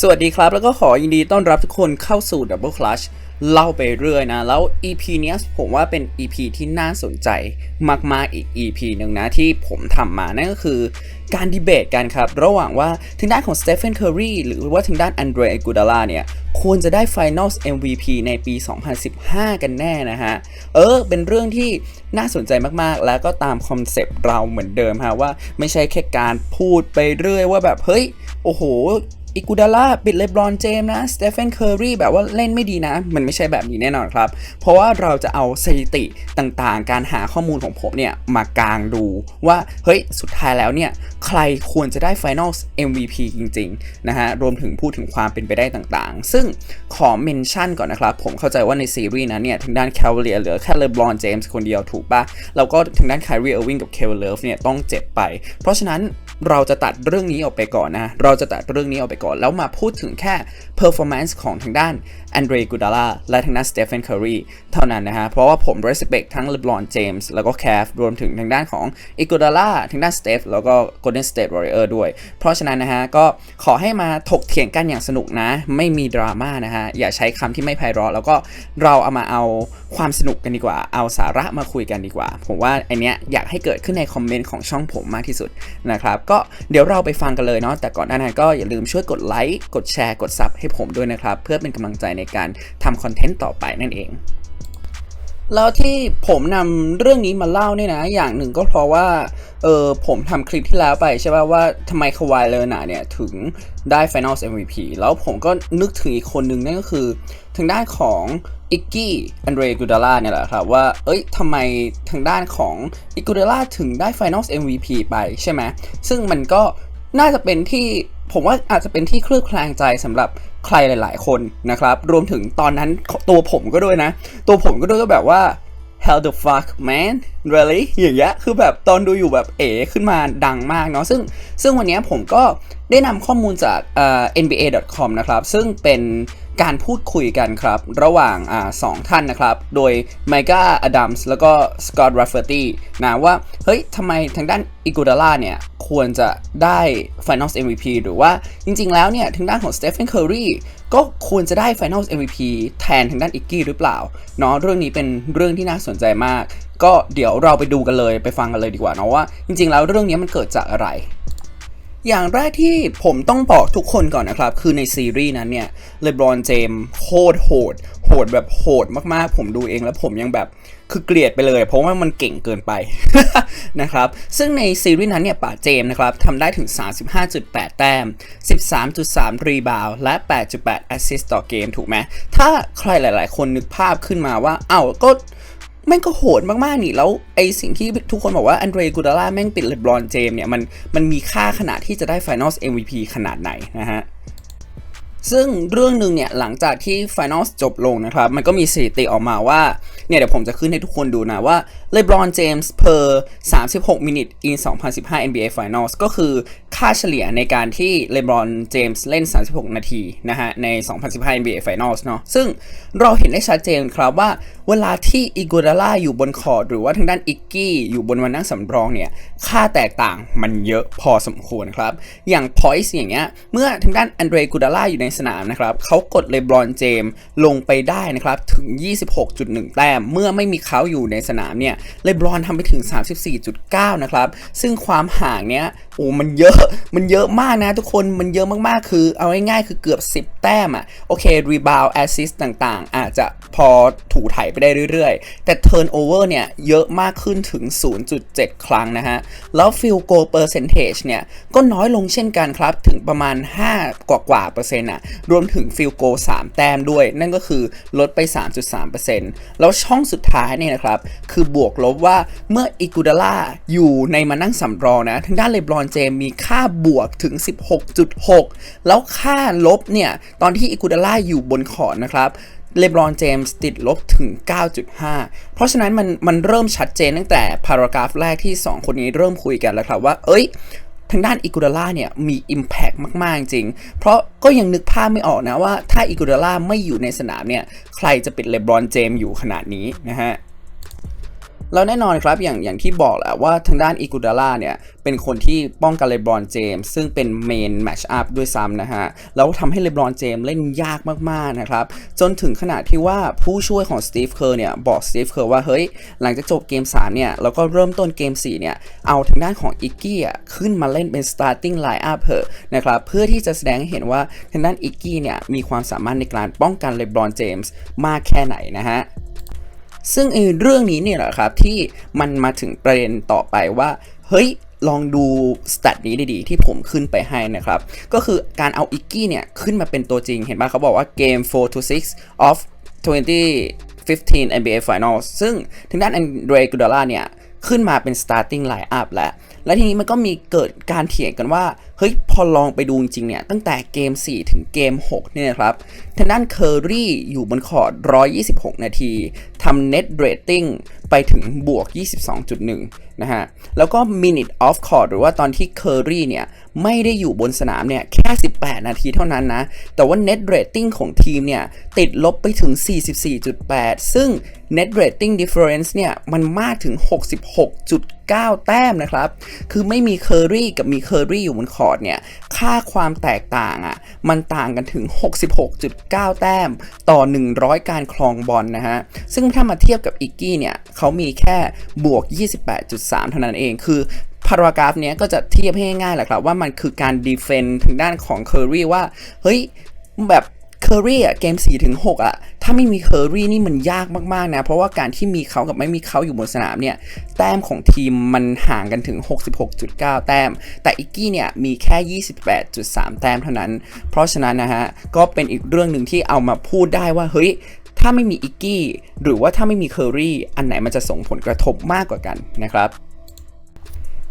สวัสดีครับ แล้วก็ขอยินดีต้อนรับทุกคนเข้าสู่ Double Clutch เล่าไปเรื่อยนะ แล้ว EP เนี้ยผมว่าเป็น EP ที่น่าสนใจมาก ๆ อีก EP หนึ่งนะที่ผมทำมานั่นก็คือการดีเบตกันครับ ระหว่างว่าทางด้านของ Stephen Curry หรือว่าทางด้าน Andre Iguodala เนี่ย ควรจะได้ Finals MVP ในปี 2015 กันแน่นะฮะ เออ เป็นเรื่องที่น่าสนใจมาก ๆ แล้วก็ตามคอนเซปต์เราเหมือนเดิมฮะว่าไม่ใช่แค่การพูดไปเรื่อยว่าแบบเฮ้ย โอ้โห อิกูดาล่าปิดเลบรอนเจมส์นะสเตฟ n นเคอร์รีแบบว่าเล่นไม่ดีนะ มันไม่ใช่แบบนี้แน่นอนครับ เพราะว่าเราจะเอาสถิติต่างๆ การหาข้อมูลของผมเนี่ย มากางดูว่าเฮ้ยสุดท้ายแล้วเนี่ย ใครควรจะได้ Finals MVP จริงๆนะฮะรวมถึงพูดถึงความเป็นไปได้ต่างๆ ซึ่งขอเมนชั่นก่อนนะครับ ผมเข้าใจว่าในซีรีส์นั้นเนี่ยทางด้านแคลเลียเหลือแค่เลบรอนเจมส์คนเดียวถูกปะแล้วก็ทางด้านไคลรีเออร์วิงกับเคลเลฟเนี่ยต้องเจ็บไป เพราะฉะนั้น เราจะตัดเรื่องนี้ออกไปก่อนนะ เราจะตัดเรื่องนี้ออกไปก่อน แล้วมาพูดถึงแค่ performance ของทางด้านแอนเดรกูดาล่าและทางด้านสเตฟ n นเคอรีเท่านั้นนะฮะ เพราะว่าผม respect ทั้งเลบรอนเจมส์แล้วก็แคฟรวมถึงทางด้านของอิกูดาล่าทางด้านสเตฟแล้วก็ Golden State Warrior ด้วย เพราะฉะนั้นนะฮะ ก็ขอให้มาถกเถียงกันอย่างสนุกนะ ไม่มีดราม่านะฮะ อย่าใช้คำที่ไม่ไพเราะแล้วก็เราเอามาเอา ความสนุกกันดีกว่า เอาสาระมาคุยกันดีกว่า ผมว่าไอเนี้ยอยากให้เกิดขึ้นในคอมเมนต์ของช่องผมมากที่สุดนะครับ ก็เดี๋ยวเราไปฟังกันเลยเนาะ แต่ก่อนหน้านั้นก็อย่าลืมช่วยกดไลค์ กดแชร์ กดซับให้ผมด้วยนะครับ เพื่อเป็นกำลังใจในการทำคอนเทนต์ต่อไปนั่นเอง แล้วที่ผมนำเรื่องนี้มาเล่าเนี่ยนะ อย่างหนึ่งก็เพราะว่าเออผมทำคลิปที่แล้วไปใช่ป่ะว่าทำไมคาวายเลอร์นาเนี่ย ถึงได้ Finals MVP แล้วผมก็นึกถึงอีกคนหนึ่งนั่นก็คือทางด้านของอิกกี้อันเดรกูดาล่าเนี่ยแหละครับว่า เอ้ยทำไมทางด้านของอิกูดาล่าถึงได้ Finals MVP ไปใช่ไหมซึ่งมันก็น่าจะเป็นที่ ผมว่าอาจจะเป็นที่เคลือบแคลงใจสำหรับใครหลาย ๆ คนนะครับ รวมถึงตอนนั้นตัวผมก็ด้วยนะ ตัวผมก็ด้วยก็แบบว่า How the fuck man really อย่างเงี้ยคือแบบตอนดูอยู่แบบเอ๋ขึ้นมาดังมากเนาะซึ่งซึ่งวันนี้ผมก็ได้นำข้อมูลจาก uh, nba.com นะครับ ซึ่งเป็น การพูดคุยกันครับ ระหว่างอ่าสองท่านนะครับ โดย m i ก a Adams แล้วก็ Scott Rafferty นะว่า เฮ้ยทำไมทางด้านอิกูดาล่าเนี่ยควรจะได้ Finals MVP หรือว่าจริงๆ แล้วเนี่ยทางด้านของ Stephen Curry ก็ควรจะได้ Finals MVP แทนทางด้านอิกกี้หรือเปล่าเนาะเรื่องนี้เป็นเรื่องที่น่าสนใจมาก ก็เดี๋ยวเราไปดูกันเลยไปฟังกันเลยดีกว่าเนาะว่า จริงๆ แล้วเรื่องนี้มันเกิดจากอะไร อย่างแรกที่ผมต้องบอกทุกคนก่อนนะครับ คือในซีรีส์นั้นเนี่ยเลบรอนเจมโคตรโหด โหดแบบโหดมากๆ ผมดูเองแล้วผมยังแบบคือเกลียดไปเลย เพราะว่ามันเก่งเกินไปนะครับ ซึ่งในซีรีส์นั้นเนี่ยป่าเจมส์นะครับทำได้ถึง 35.8 แต้ม 13.3 รีบาวและ 8.8 แอสซิสต์ต่อเกมถูกไหมถ้าใครหลาย ๆ คนนึกภาพขึ้นมาว่า เอ้าก็ แม่งก็โหดมากๆนี่แล้วไอสิ่งที่ทุกคนบอกว่าอันเดรกูดาล่าแม่งปิดเลบรอนเจมเนี่ยมันมันมีค่าขนาดที่จะได้ Finals MVP ขนาดไหนนะฮะซึ่งเรื่องหนึ่งเนี่ยหลังจากที่ Finals จบลงนะครับ มันก็มีสถิติออกมาว่า เนี่ยเดี๋ยวผมจะขึ้นให้ทุกคนดูนะว่า LeBron James per 36 minute in 2015 NBA Finals ก็คือค่าเฉลี่ยในการที่ LeBron James เล่น 36 นาทีนะฮะใน 2015 NBA Finals เนาะซึ่งเราเห็นได้ชัดเจนครับว่าเวลาที่อิโกดาล่าอยู่บนคอร์ดหรือว่าทางด้านอิกกี้อยู่บนวันนั่งสำรองเนี่ย ค่าแตกต่างมันเยอะพอสมควรครับ อย่าง Poise อย่างเงี้ยเมื่อทางด้านอันเดรกูดาล่าอยู่ในสนามนะครับเขากดเลบรอนเจมส์ลงไปได้นะครับถึง 26.1 แต้มเมื่อไม่มีเขาอยู่ในสนามเนี่ยเลบรอนทำไปถึง 34.9 นะครับ ซึ่งความห่างเนี้ยโอ้มันเยอะมันเยอะมากนะทุกคนมันเยอะมากๆ คือเอาง่ายๆคือเกือบ 10 แต้มอะโอเครีบาวแอสซิสต่างๆ อาจจะพอถูถ่ายไปได้เรื่อยๆ แต่เทิร์นโอเวอร์เนี่ยเยอะมากขึ้นถึง 0.7 ครั้งนะฮะ แล้วฟิลโกเปอร์เซนเทจเนี่ย ก็น้อยลงเช่นกันครับ ถึงประมาณ 5 กว่ากว่าเปอร์เซ็นต์อะรวมถึงฟิลโก 3 แต้มด้วย นั่นก็คือลดไป 3.3%แล้วช่องสุดท้ายเนี่ยนะครับ คือบวกกลบว่าเมื่ออิกูดาล่าอยู่ในมานั่งสำรองนะทางด้านเลบรอนเจมมีค่าบวกถึง 16.6 แล้วค่าลบเนี่ย ตอนที่อิกูดาล่าอยู่บนขอร์ดนะครับเลบรอนเจมส์ติดลบถึง 9.5 เพราะฉะนั้นมันมันเริ่มชัดเจนตั้งแต่พารากราฟแรกที่ 2 คนนี้เริ่มคุยกันแล้วครับว่า เอ้ย ทางด้านอิกูดาล่าเนี่ยมี Impact มาก ๆ จริง เพราะก็ยังนึกภาพไม่ออกนะว่าถ้าอิกูดาล่าไม่อยู่ในสนามเนี่ย ใครจะปิดเลบรอนเจมส์อยู่ขนาดนี้นะฮะ แล้วแน่นอนครับอย่างอย่างที่บอกแหละว่าทางด้านอิกุดาล่าเนี่ย เป็นคนที่ป้องกันเลบรอนเจมส์ซึ่งเป็นเมนแมชอัพด้วยซ้ำนะฮะ แล้วทำให้เลบรอนเจมส์เล่นยากมากๆนะครับ จนถึงขนาดที่ว่าผู้ช่วยของสตีฟเคอร์เนี่ย บอกสตีฟเคอร์ว่า เฮ้ย หลังจากจบเกม 3 เนี่ย แล้วก็เริ่มต้นเกม 4 เนี่ย เอาทางด้านของอิกกี้ขึ้นมาเล่นเป็น starting lineup เถอะนะครับเพื่อที่จะแสดงให้เห็นว่าทางด้านอิกกี้เนี่ยมีความสามารถในการป้องกันเลบรอนเจมส์มากแค่ไหนนะฮะ ซึ่งไอ้เรื่องนี้เนี่ยแหละครับที่มันมาถึงประเด็นต่อไปว่า เฮ้ยลองดูสแตทนี้ดีๆ ที่ผมขึ้นไปให้นะครับ ก็คือการเอาอิกกี้เนี่ย ขึ้นมาเป็นตัวจริงเห็นป่ะเขาบอกว่าเกม4 to 6 of 2015 NBA Finals ซึ่งทางด้านอันเดรกูดาล่าเนี่ย ขึ้นมาเป็น starting lineup แล้ว และทีนี้มันก็มีเกิดการเถียงกันว่าเฮ้ยพอลองไปดูจริงๆเนี่ย ตั้งแต่เกม 4 ถึงเกม 6 เนี่ยครับทางด้านเคอรี่อยู่บนคอร์ด 126 นาทีทำ net rating ไปถึงบวก 22.1 นะฮะ แล้วก็ minute off court หรือว่าตอนที่เคอรี่เนี่ย ไม่ได้อยู่บนสนามเนี่ย แค่ 18 นาทีเท่านั้นนะ แต่ว่า net rating ของทีมเนี่ย ติดลบไปถึง 44.8 ซึ่ง net rating difference เนี่ย มันมากถึง 66.9 แต้มนะครับ คือไม่มีเคอรี่กับมีเคอรี่อยู่บนคอร์ดเนี่ยค่าความแตกต่างอะ่ะมันต่างกันถึง 66.9 แต้มต่อ 100 การคลองบอลนะฮะ ซึ่งถ้ามาเทียบกับอิกกี้เนี่ยเขามีแค่บวก 28.3 เท่านั้นเองคือพารากราฟเนี้ยก็จะเทียบให้ง่ายๆแหละครับว่ามันคือการดีเฟนต์ทางด้านของเคอรี่ว่า เฮ้ยแบบ เคอรี่อะเกม4ถึง6อะถ้าไม่มีเคอรี่นี่มันยากมากๆนะ เพราะว่าการที่มีเขากับไม่มีเขาอยู่บนสนามเนี่ย แต้มของทีมมันห่างกันถึง 66.9 แต้ม แต่อิกกี้เนี่ยมีแค่ 28.3 แต้มเท่านั้น เพราะฉะนั้นนะฮะ ก็เป็นอีกเรื่องหนึ่งที่เอามาพูดได้ว่าเฮ้ยถ้าไม่มีอิกกี้หรือว่าถ้าไม่มีเคอรี่อันไหนมันจะส่งผลกระทบมากกว่ากันนะครับ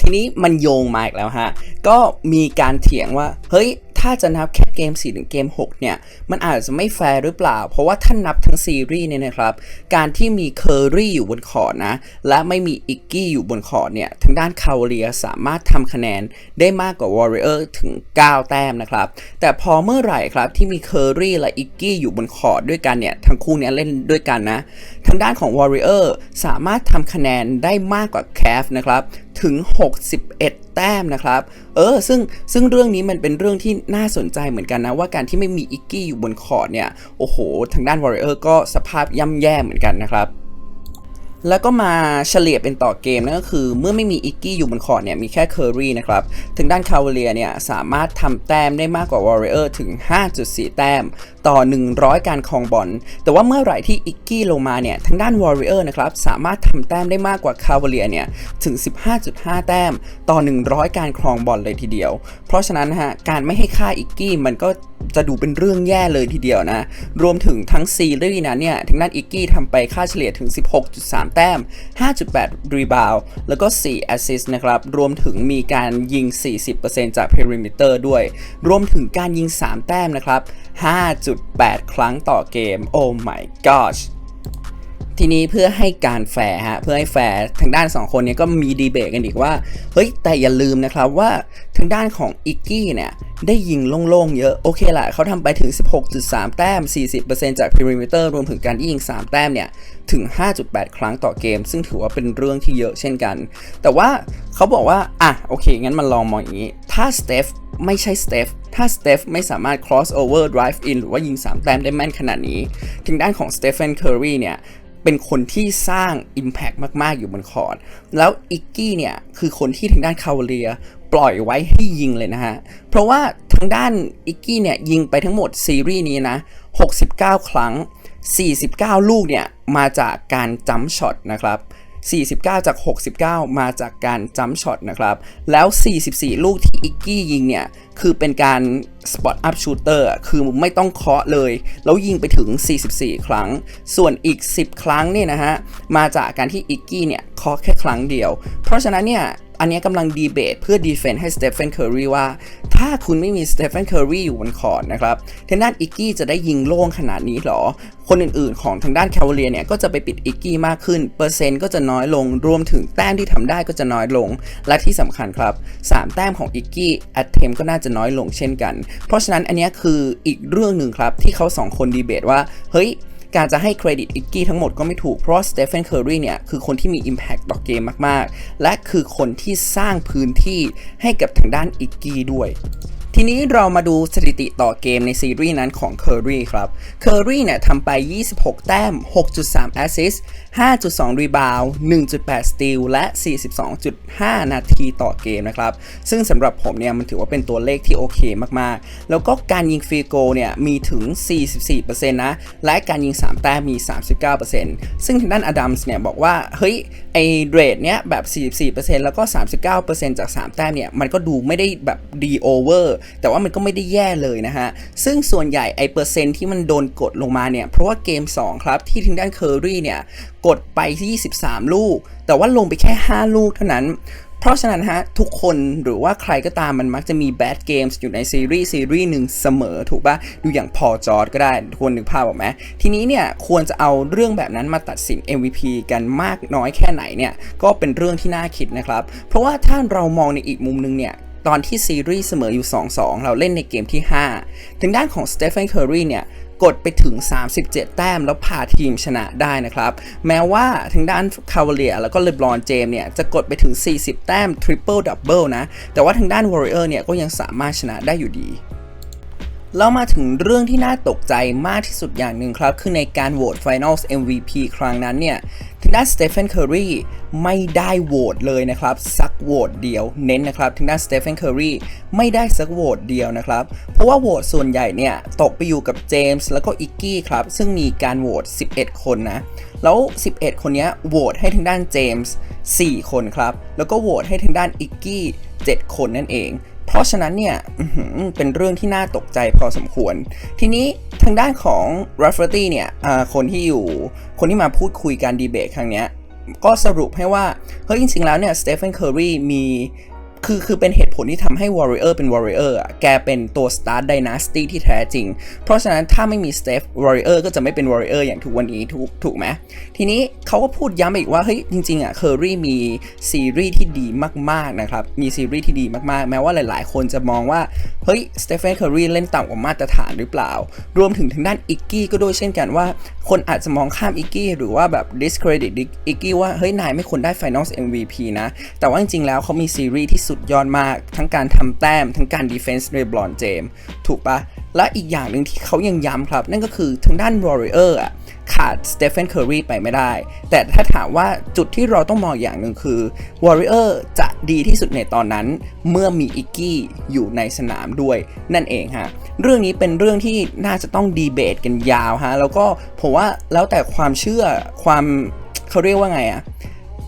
ทีนี้มันโยงมาอีกแล้วฮะ ก็มีการเถียงว่า เฮ้ย ถ้าจะนับแค่เกม 4 ถึงเกม 6 เนี่ย มันอาจจะไม่แฟร์หรือเปล่า เพราะว่าถ้านับทั้งซีรีส์เนี่ยนะครับ การที่มีเคอรี่อยู่บนคอดนะ และไม่มีอิกกี้อยู่บนคอดเนี่ย ทางด้านคาวเลียสามารถทำคะแนนได้มากกว่าวอริเออร์ถึง 9 แต้มนะครับ แต่พอเมื่อไหร่ครับที่มีเคอรี่และอิกกี้อยู่บนคอดด้วยกันเนี่ย ทั้งคู่เนี้ยเล่นด้วยกันนะ ทางด้านของ Warrior สามารถทำคะแนนได้มากกว่า Cavs นะครับ ถึง 61 แต้มนะครับ เออ ซึ่งซึ่งเรื่องนี้มันเป็นเรื่องที่น่าสนใจเหมือนกันนะว่าการที่ไม่มีอิกกี้อยู่บนคอร์ดเนี่ย โอ้โห ทางด้าน Warrior ก็สภาพย่ำแย่เหมือนกันนะครับแล้วก็มาเฉลี่ยเป็นต่อเกมนั่นก็คือ เมื่อไม่มีอิกกี้อยู่บนคอร์ดเนี่ยมีแค่เคอรี่นะครับทางด้านคาวเลียเนี่ยสามารถทำแต้มได้มากกว่าวอริเออร์ถึง 5.4 แต้มต่อ 100 การครองบอล แต่ว่าเมื่อไหร่ที่อิกกี้ลงมาเนี่ย ทางด้านวอริเออร์นะครับ สามารถทำแต้มได้มากกว่าคาวเลียเนี่ย ถึง 15.5 แต้ม ต่อ 100 การครองบอลเลยทีเดียว เพราะฉะนั้นนะฮะ การไม่ให้ค่าอิกกี้มันก็จะดูเป็นเรื่องแย่เลยทีเดียวนะ รวมถึงทั้งซีรีส์นั้นเนี่ย ทางด้านอิกกี้ทำไปค่าเฉลี่ยถึง 16.3 แต้ม 5.8 รีบาวแล้วก็ 4 แอสซิสต์นะครับ รวมถึงมีการยิง 40%จาก perimeter ด้วย รวมถึงการยิง 3 แต้มนะครับ5.8ครั้งต่อเกมโอ้ my gosh ทีนี้เพื่อให้การแฟร์ฮะเพื่อให้แฟร์ทางด้าน 2 คนเนี้ก็มีดีเบตกันอีกว่า เฮ้ย แต่อย่าลืมนะครับว่าทางด้านของอิกกี้เนี่ยได้ยิงโล่งๆ เยอะ โอเคแหละเขาทำไปถึง 16.3 แต้ม 40%จาก perimeter รวมถึงการที่ยิง 3 แต้มเนี่ย ถึง 5.8 ครั้งต่อเกม ซึ่งถือว่าเป็นเรื่องที่เยอะเช่นกัน แต่ว่าเขาบอกว่า อะ โอเค งั้นมันลองมองอย่างนี้ ถ้าสเตฟ ไม่ใช่สเตฟถ้าสเตฟไม่สามารถ cross over drive in หรือว่ายิง 3 แต้มได้แม่นขนาดนี้ทางด้านของสเตฟ n นเคอรีเนี่ยเป็นคนที่สร้าง Impact มาก ๆ อยู่บนคอร์ด แล้วอิกกี้เนี่ย คือคนที่ทางด้านคาวเลียปล่อยไว้ให้ยิงเลยนะฮะ เพราะว่าทางด้านอิกกี้เนี่ย ยิงไปทั้งหมดซีรีส์นี้นะ 69 ครั้ง 49 ลูกเนี่ย มาจากการจัมช็อตนะครับ 49 จาก 69 มาจากการจัมช็อตนะครับ แล้ว 44 ลูกที่อิกกี้ยิงเนี่ย คือเป็นการสปอตอัพชูเตอร์คือไม่ต้องเคาะเลย แล้วยิงไปถึง 44 ครั้ง ส่วนอีก 10 ครั้งเนี่ยนะฮะ มาจากการที่อิกกี้เนี่ยเคาะแค่ครั้งเดียว เพราะฉะนั้นเนี่ย อันนี้กำลังดีเบตเพื่อดีเฟนต์ให้สเตฟ n นเคอร์รีว่า ถ้าคุณไม่มีสเตฟ n นเคอร์รีอยู่บนคอร์ดนะครับทางด้านอิกกี้จะได้ยิงโล่งขนาดนี้หรอ คนอื่นๆ ของทางด้านแคลเลียเนี่ยก็จะไปปิดอิกกี้มากขึ้น เปอร์เซ็นต์ก็จะน้อยลง รวมถึงแต้มที่ทำได้ก็จะน้อยลง และที่สำคัญครับ 3 แต้มของอิกกี้แอตเทมก็น่าจะน้อยลงเช่นกัน เพราะฉะนั้นอันนี้คืออีกเรื่องหนึ่งครับที่เขาสองคนดีเบตว่า เฮ้ย การจะให้เครดิตอิกกี้ทั้งหมดก็ไม่ถูก เพราะสเตฟานเคอร์รีเนี่ยคือคนที่มี Impact ต่อเกมมาก ๆ และคือคนที่สร้างพื้นที่ให้กับทางด้านอิกกี้ด้วย ทีนี้เรามาดูสถิติต่อเกมในซีรีส์นั้นของ Curry ครับ Curry เนี่ยทำไป 26 แต้ม 6.3 assist 5.2 rebound 1.8 steal และ 42.5 นาทีต่อเกมนะครับ ซึ่งสำหรับผมเนี่ยมันถือว่าเป็นตัวเลขที่โอเคมากๆ แล้วก็การยิงฟรีโกเนี่ยมีถึง 44%นะ และการยิง 3 แต้มมี 39%ซึ่งทางด้านอดัมส์เนี่ยบอกว่า เฮ้ย ไอเรทเนี้ยแบบ 44%แล้วก็ 39%จาก 3 แต้มเนี่ยมันก็ดูไม่ได้แบบดีโอเวอร์แต่ว่ามันก็ไม่ได้แย่เลยนะฮะ ซึ่งส่วนใหญ่ไอเปอร์เซ็นต์ที่มันโดนกดลงมาเนี่ย เพราะว่าเกม 2 ครับ ที่ทางด้านเคอรี่เนี่ย กดไปที่23 ลูก แต่ว่าลงไปแค่ 5 ลูกเท่านั้นเพราะฉะนั้นฮะ ทุกคนหรือว่าใครก็ตามมันมักจะมี bad games อยู่ในซีรีส์ซีรีส์หนึ่งเสมอถูกปะดูอย่างพอจอร์ดก็ได้ทุกคนนึกภาพออกไหมทีนี้เนี่ย ควรจะเอาเรื่องแบบนั้นมาตัดสิน MVP กันมากน้อยแค่ไหนเนี่ย ก็เป็นเรื่องที่น่าคิดนะครับ เพราะว่าถ้าเรามองในอีกมุมนึงเนี่ย ตอนที่ซีรีส์เสมออยู่ 2-2 เราเล่นในเกมที่5ทางด้านของสเตฟานเคอร์รีเนี่ยกดไปถึง 37 แต้มแล้วพาทีมชนะได้นะครับ แม้ว่าทางด้านคาวเลียแล้วก็เลบรอนเจมเนี่ย จะกดไปถึง 40 แต้มทริปเปิลดับเบิลนะ แต่ว่าทางด้านวอริเออร์เนี่ย ก็ยังสามารถชนะได้อยู่ดี แล้วมาถึงเรื่องที่น่าตกใจมากที่สุดอย่างหนึ่งครับ คือในการโหวต Finals MVP ครั้งนั้นเนี่ยทางด้านสเตฟ a นเคอรีไม่ได้โหวตเลยนะครับ สักโหวตเดียวเน้นนะครับทางด้านสเตฟ a นเคอรีไม่ได้สักโหวตเดียวนะครับ เพราะว่าโหวตส่วนใหญ่เนี่ย ตกไปอยู่กับเจมส์แล้วก็อิกกี้ครับ ซึ่งมีการโหวต 11 คนนะ แล้ว 11 คนนี้โหวตให้ทางด้านเจมส์4คนครับ แล้วก็โหวตให้ทางด้านอิกกี้7 คนนั่นเอง เพราะฉะนั้นเนี่ยเป็นเรื่องที่น่าตกใจพอสมควร ทีนี้ทางด้านของ r a f f e r t y เนี่ยคนที่อยู่คนที่มาพูดคุยการดีเบตครั้งนี้ก็สรุปให้ว่า เฮ้ยจริงๆแล้วเนี่ยสเตฟานเคอร์รีมี คือคือเป็นเหตุผลที่ทำให้ Warrior เป็น Warrior อะ แกเป็นตัว Start Dynasty ที่แท้จริง เพราะฉะนั้นถ้าไม่มี Steph Warrior ก็จะไม่เป็น Warrior อย่างทุกวันนี้ถูกถูกไหมทีนี้เขาก็พูดย้ำอีกว่าเฮ้ยจริงๆอะ Curry มีซีรีส์ที่ดีมากๆนะครับ มีซีรีส์ที่ดีมากๆ แม้ว่าหลายๆ คนจะมองว่าเฮ้ย Stephen Curry เล่นต่ำกว่ามาตรฐานหรือเปล่า รวมถึงทางด้านอิกกี้ก็ด้วยเช่นกันว่า คนอาจจะมองข้ามอิกกี้หรือว่าแบบ discredit อิกกี้ว่าเฮ้ยนายไม่ควรได้ Finals MVP นะ แต่ว่าจริงๆแล้วเขามีซีรีส์ที่สุดยอดมาก ทั้งการทำแต้ม ทั้งการ defense ในบลอนเจมถูกปะและอีกอย่างหนึ่งที่เขายังย้ำครับ นั่นก็คือทางด้าน Warrior อะขาดสเตฟ a นเคอร์รีไปไม่ได้ แต่ถ้าถามว่าจุดที่เราต้องมองอย่างหนึ่งคือ Warrior จะดีที่สุดในตอนนั้น เมื่อมีอิกกี้อยู่ในสนามด้วย นั่นเองฮะ เรื่องนี้เป็นเรื่องที่น่าจะต้องดีเบตกันยาวฮะ แล้วก็ผมว่าแล้วแต่ความเชื่อความเขาเรียกว่าไงอะ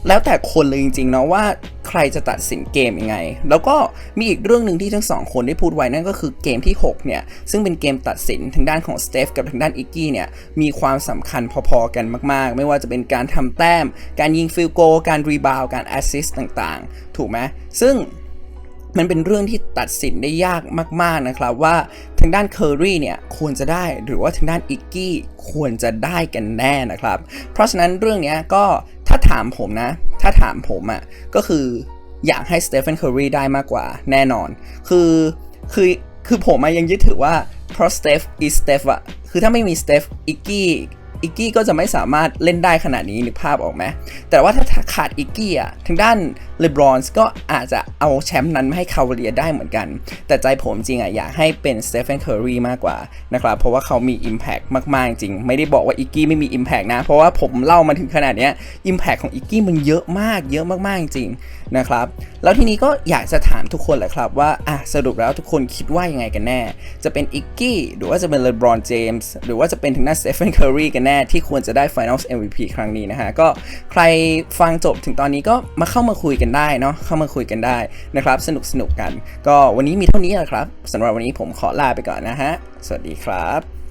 แล้วแต่คนเลยจริงๆเนาะว่าใครจะตัดสินเกมยังไง แล้วก็มีอีกเรื่องหนึ่งที่ทั้งสองคนได้พูดไว้นั่นก็คือเกมที่ 6 เนี่ย ซึ่งเป็นเกมตัดสินทางด้านของสเตฟกับทางด้านอิกกี้เนี่ย มีความสำคัญพอๆกันมากๆ ไม่ว่าจะเป็นการทำแต้ม การยิงฟิลโก การรีบาวการแอสซิสต์ต่างๆ ถูกไหมซึ่งมันเป็นเรื่องที่ตัดสินได้ยากมาก ๆ นะครับว่าทางด้านเคอรี่เนี่ยควรจะได้หรือว่าทางด้านอิกกี้ควรจะได้กันแน่นะครับ เพราะฉะนั้นเรื่องเนี้ยก็ ถ้าถามผมนะ ถ้าถามผมอะ่ะ ก็คืออยากให้สเตฟานเคอรีได้มากกว่าแน่นอน คือคือคือผมอยังยึดถือว่าเพราะสเตฟอีสเตฟอะคือถ้าไม่มีสเตฟอิกกี้อิกกี้ก็จะไม่สามารถเล่นได้ขนาดนี้นึกภาพออกไหมแต่ว่าถ้าขาดอิกกี้อะทางด้าน เลบรอนส์ก็อาจจะเอาแชมป์นั้นมาให้คาวเลียได้เหมือนกัน แต่ใจผมจริงอะอยากให้เป็นสเตฟ a นเคอรีมากกว่านะครับ เพราะว่าเขามี Impact มาก ๆ จริง ไม่ได้บอกว่าอิกกี้ไม่มี Impact นะ เพราะว่าผมเล่ามาถึงขนาดนี้ย Impact ของอิกกี้มันเยอะมากเยอะมาก ๆ จริงนะครับ แล้วทีนี้ก็อยากจะถามทุกคนแหละครับว่าอะสรุปแล้วทุกคนคิดว่ายังไงกันแน่ จะเป็นอิกกี้หรือว่าจะเป็นเลบรอนเจมส์หรือว่าจะเป็นทางด้าสเตฟ a นเคอรีกันแน่ที่ควรจะได้ Finals MVP ครั้งนี้นะฮะก็ใครฟังจบถึงตอนนี้ก็มาเข้ามาคุยกันได้เนาะเข้ามาคุยกันได้นะครับ สนุกสนุกกัน ก็วันนี้มีเท่านี้แหละครับสำหรับวันนี้ผมขอลาไปก่อนนะฮะ สวัสดีครับ